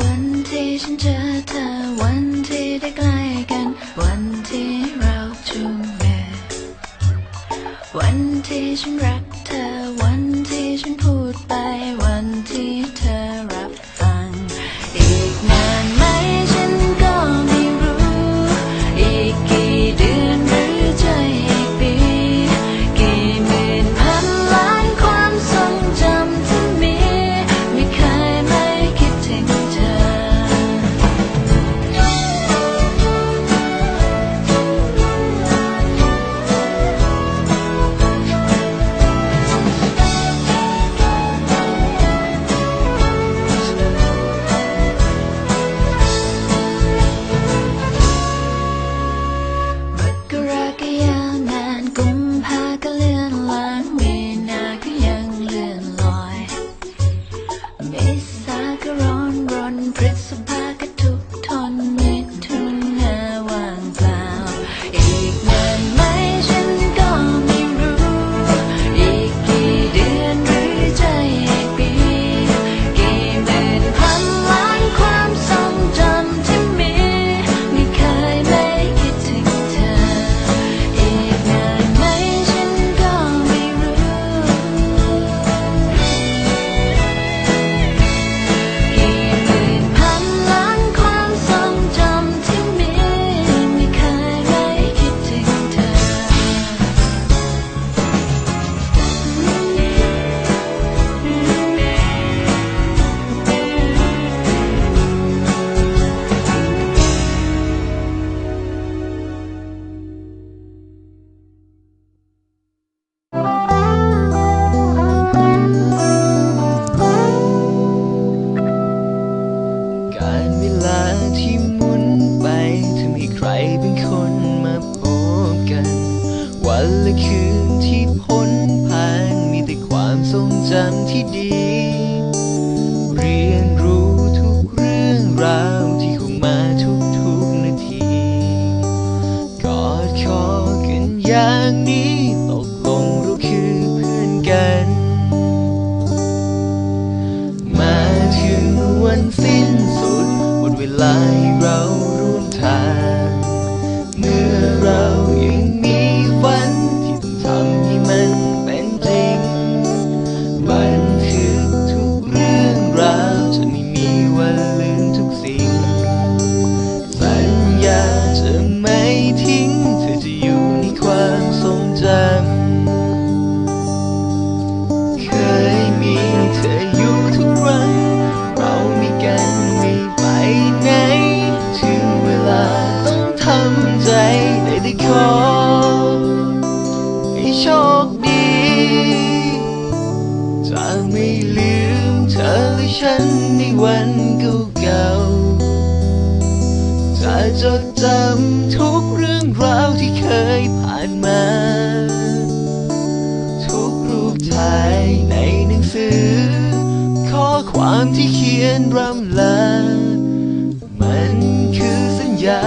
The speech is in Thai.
วันที่ฉันเจอเธอ วันที่ได้ใกล้กัน วันที่เราจูงมือวันที่ฉันรักันที่ดี จดจำทุกเรื่องราวที่เคยผ่านมา ทุกรูปถ่ายในหนังสือ ข้อความที่เขียนรำลา มันคือสัญญา